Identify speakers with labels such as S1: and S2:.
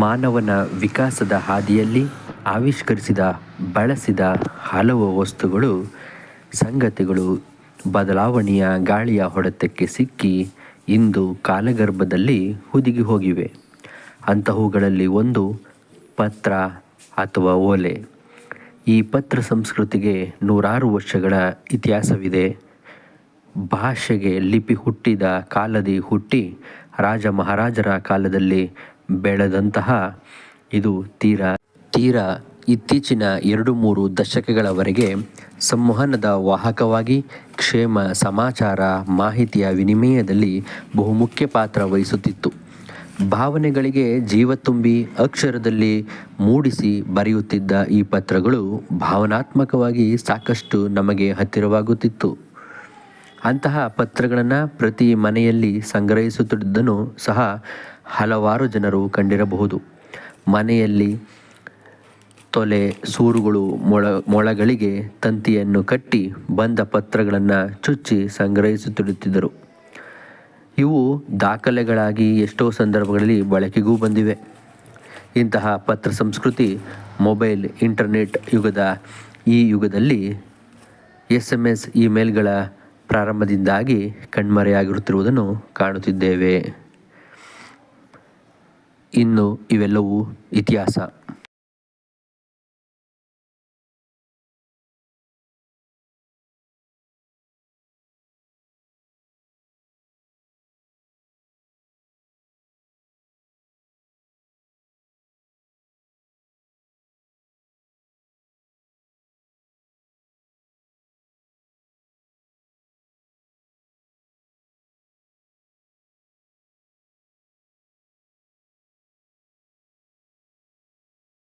S1: ಮಾನವನ ವಿಕಾಸದ ಹಾದಿಯಲ್ಲಿ ಆವಿಷ್ಕರಿಸಿದ, ಬಳಸಿದ ಹಲವು ವಸ್ತುಗಳು, ಸಂಗತಿಗಳು ಬದಲಾವಣೆಯ ಗಾಳಿಯ ಹೊಡೆತಕ್ಕೆ ಸಿಕ್ಕಿ ಇಂದು ಕಾಲಗರ್ಭದಲ್ಲಿ ಹುದುಗಿ ಹೋಗಿವೆ. ಅಂತಹವುಗಳಲ್ಲಿ ಒಂದು ಪತ್ರ ಅಥವಾ ಓಲೆ. ಈ ಪತ್ರ ಸಂಸ್ಕೃತಿಗೆ ನೂರಾರು ವರ್ಷಗಳ ಇತಿಹಾಸವಿದೆ. ಭಾಷೆಗೆ ಲಿಪಿ ಹುಟ್ಟಿದ ಕಾಲದಿ ಹುಟ್ಟಿ ರಾಜ ಮಹಾರಾಜರ ಕಾಲದಲ್ಲಿ ಬೆಳೆದಂತಹ ಇದು ತೀರಾ. ತೀರಾ ಇತ್ತೀಚಿನ ಎರಡು ಮೂರು ದಶಕಗಳವರೆಗೆ ಸಂವಹನದ ವಾಹಕವಾಗಿ ಕ್ಷೇಮ ಸಮಾಚಾರ ಮಾಹಿತಿಯ ವಿನಿಮಯದಲ್ಲಿ ಬಹುಮುಖ್ಯ ಪಾತ್ರ ವಹಿಸುತ್ತಿತ್ತು. ಭಾವನೆಗಳಿಗೆ ಜೀವ ತುಂಬಿ ಅಕ್ಷರದಲ್ಲಿ ಮೂಡಿಸಿ ಬರೆಯುತ್ತಿದ್ದ ಈ ಪತ್ರಗಳು ಭಾವನಾತ್ಮಕವಾಗಿ ಸಾಕಷ್ಟು ನಮಗೆ ಹತ್ತಿರವಾಗುತ್ತಿತ್ತು. ಅಂತಹ ಪತ್ರಗಳನ್ನು ಪ್ರತಿ ಮನೆಯಲ್ಲಿ ಸಂಗ್ರಹಿಸುತ್ತಿದ್ದನು ಸಹ ಹಲವಾರು ಜನರು ಕಂಡಿರಬಹುದು. ಮನೆಯಲ್ಲಿ ತೊಲೆ, ಸೂರುಗಳು, ಮೊಳ, ಮೊಳಗಳಿಗೆ ತಂತಿಯನ್ನು ಕಟ್ಟಿ ಬಂದ ಪತ್ರಗಳನ್ನು ಚುಚ್ಚಿ ಸಂಗ್ರಹಿಸುತ್ತಿರುತ್ತಿದ್ದರು. ಇವು ದಾಖಲೆಗಳಾಗಿ ಎಷ್ಟೋ ಸಂದರ್ಭಗಳಲ್ಲಿ ಬಳಕೆಗೂ ಬಂದಿವೆ. ಇಂತಹ ಪತ್ರ ಸಂಸ್ಕೃತಿ ಮೊಬೈಲ್, ಇಂಟರ್ನೆಟ್ ಯುಗದ ಈ ಯುಗದಲ್ಲಿ ಎಸ್ ಎಂ ಎಸ್ ಇಮೇಲ್ಗಳ ಪ್ರಾರಂಭದಿಂದಾಗಿ ಕಣ್ಮರೆಯಾಗಿರುತ್ತಿರುವುದನ್ನು ಕಾಣುತ್ತಿದ್ದೇವೆ. ಇನ್ನು ಇವೆಲ್ಲವೂ ಇತಿಹಾಸ.